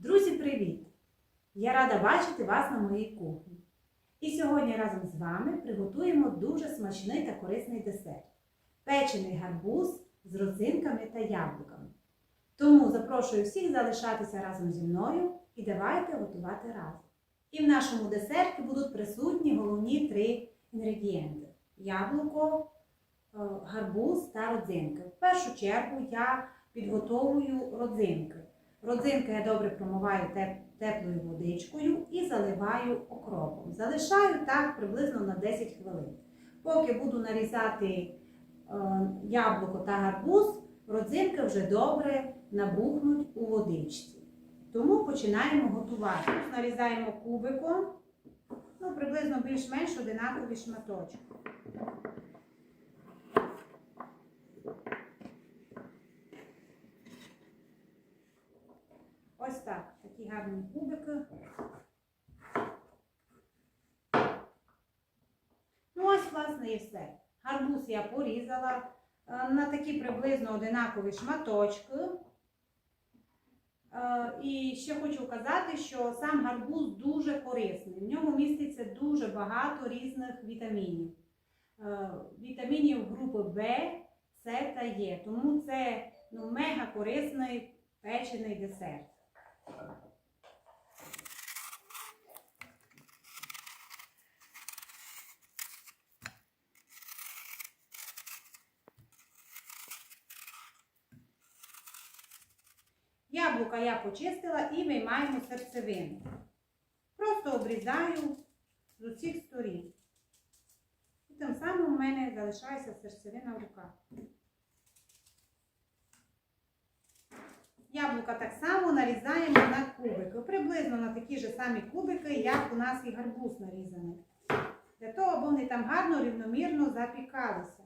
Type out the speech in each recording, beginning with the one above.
Друзі, привіт! Я рада бачити вас на моїй кухні. І сьогодні разом з вами приготуємо дуже смачний та корисний десерт печений гарбуз з родзинками та яблуками. Тому запрошую всіх залишатися разом зі мною і давайте готувати разом. І в нашому десерті будуть присутні головні три інгредієнти: яблуко, е, гарбуз та родзинки. В першу чергу я підготовую родзинки. Родзинки я добре промиваю теп- теплою водичкою і заливаю окропом. Залишаю так приблизно на 10 хвилин. Поки буду нарізати е, яблуко та гарбуз, родзинки вже добре набухнуть у водичці. Тому починаємо готувати. Нарізаємо кубиком, ну, приблизно більш-менш одинакові шматочки. Ось так, такі гарні кубики. Ну, ось, власне, і все. Гарбуз я порізала е, на такі приблизно одинакові шматочки. Е, І ще хочу сказати, що сам гарбуз дуже корисний. В ньому міститься дуже багато різних вітамінів. Е, Вітамінів групи В, С та Е. Тому це ну, мега корисний печений десерт. Яблука я почистила і виймаємо серцевину. Просто обрізаю з усіх сторін. І тим самим у мене залишається серцевина в руках. Яблука так само нарізаємо на кубики. Приблизно на такі ж самі кубики, як у нас і гарбуз нарізаний. Для того, аби вони там гарно, рівномірно запікалися.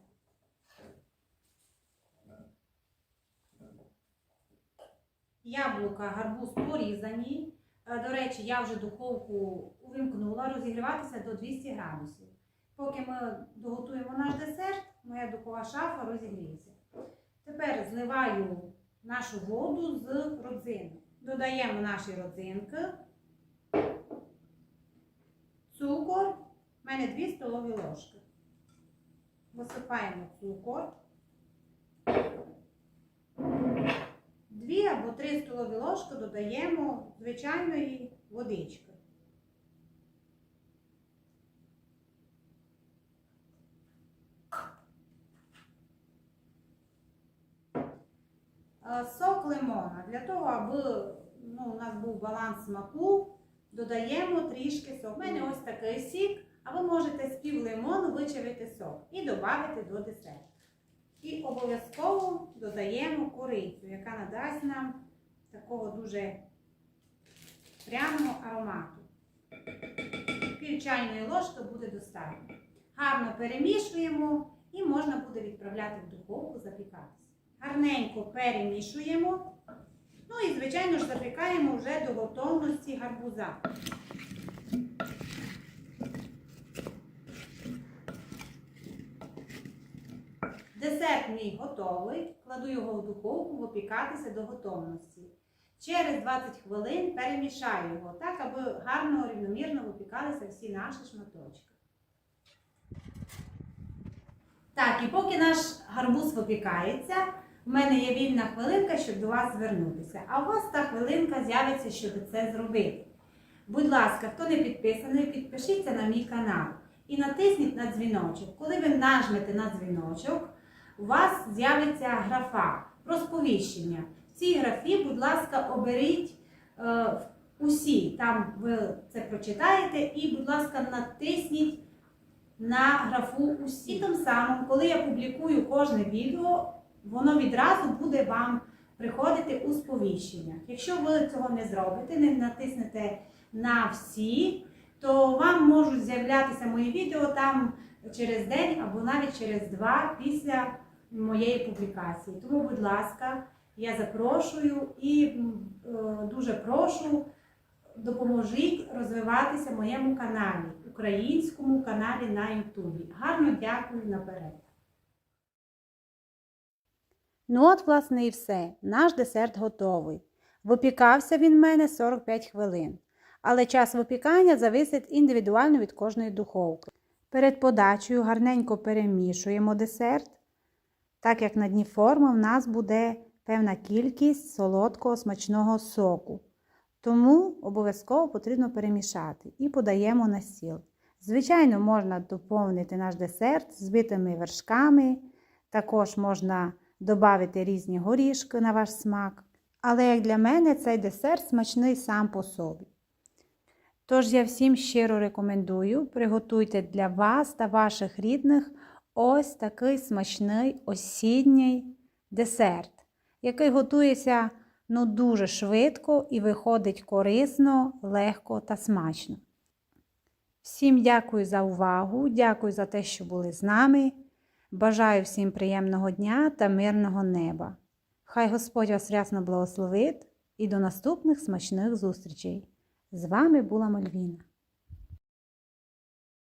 Яблука, гарбуз порізані. Е, До речі, я вже духовку увімкнула розігріватися до 200 градусів. Поки ми доготуємо наш десерт, моя духова шафа розігріється. Тепер зливаю нашу воду з родзину. Додаємо наші родзинки, цукор, у мене 2 столові ложки. Висипаємо цукор. Дві або три столові ложки додаємо звичайної водички. Е, Сок лимона. Для того, аби ну, у нас був баланс смаку, додаємо трішки сок. У мене ось такий сік, а ви можете з пів лимону вичавити сок і додати до десерту. І обов'язково додаємо корицю, яка надасть нам такого дуже пряного аромату. Пів чайної ложки буде достатньо. Гарно перемішуємо і можна буде відправляти в духовку запікатися. Гарненько перемішуємо. Ну і, звичайно ж, запікаємо вже до готовності гарбуза. Десерт мій готовий. Кладу його в духовку випікатися до готовності. Через 20 хвилин перемішаю його так, аби гарно рівномірно випікалися всі наші шматочки. Так, і поки наш гарбуз випікається, в мене є вільна хвилинка, щоб до вас звернутися. А у вас та хвилинка з'явиться, щоб це зробити. Будь ласка, хто не підписаний, підпишіться на мій канал і натисніть на дзвіночок. Коли ви нажмете на дзвіночок, у вас з'явиться графа про сповіщення. В цій графі, будь ласка, оберіть е, усі. Там ви це прочитаєте, і, будь ласка, натисніть на графу усі. І тим самим, коли я публікую кожне відео, воно відразу буде вам приходити у сповіщеннях. Якщо ви цього не зробите, не натиснете на всі, то вам можуть з'являтися мої відео там через день або навіть через два після моєї публікації. Тому, будь ласка, я запрошую і е, дуже прошу допоможіть розвиватися моєму каналі, українському каналі на Ютубі. Гарно дякую наперед. Ну от, власне, і все. Наш десерт готовий. Випікався він в мене 45 хвилин. Але час випікання зависить індивідуально від кожної духовки. Перед подачею гарненько перемішуємо десерт, так як на дні форми в нас буде певна кількість солодкого смачного соку. Тому обов'язково потрібно перемішати і подаємо на стіл. Звичайно, можна доповнити наш десерт збитими вершками, також можна додати різні горішки на ваш смак. Але як для мене цей десерт смачний сам по собі. Тож я всім щиро рекомендую, приготуйте для вас та ваших рідних ось такий смачний осінній десерт, який готується ну, дуже швидко і виходить корисно, легко та смачно. Всім дякую за увагу, дякую за те, що були з нами. Бажаю всім приємного дня та мирного неба. Хай Господь вас рясно благословить і до наступних смачних зустрічей. З вами була Мальвіна.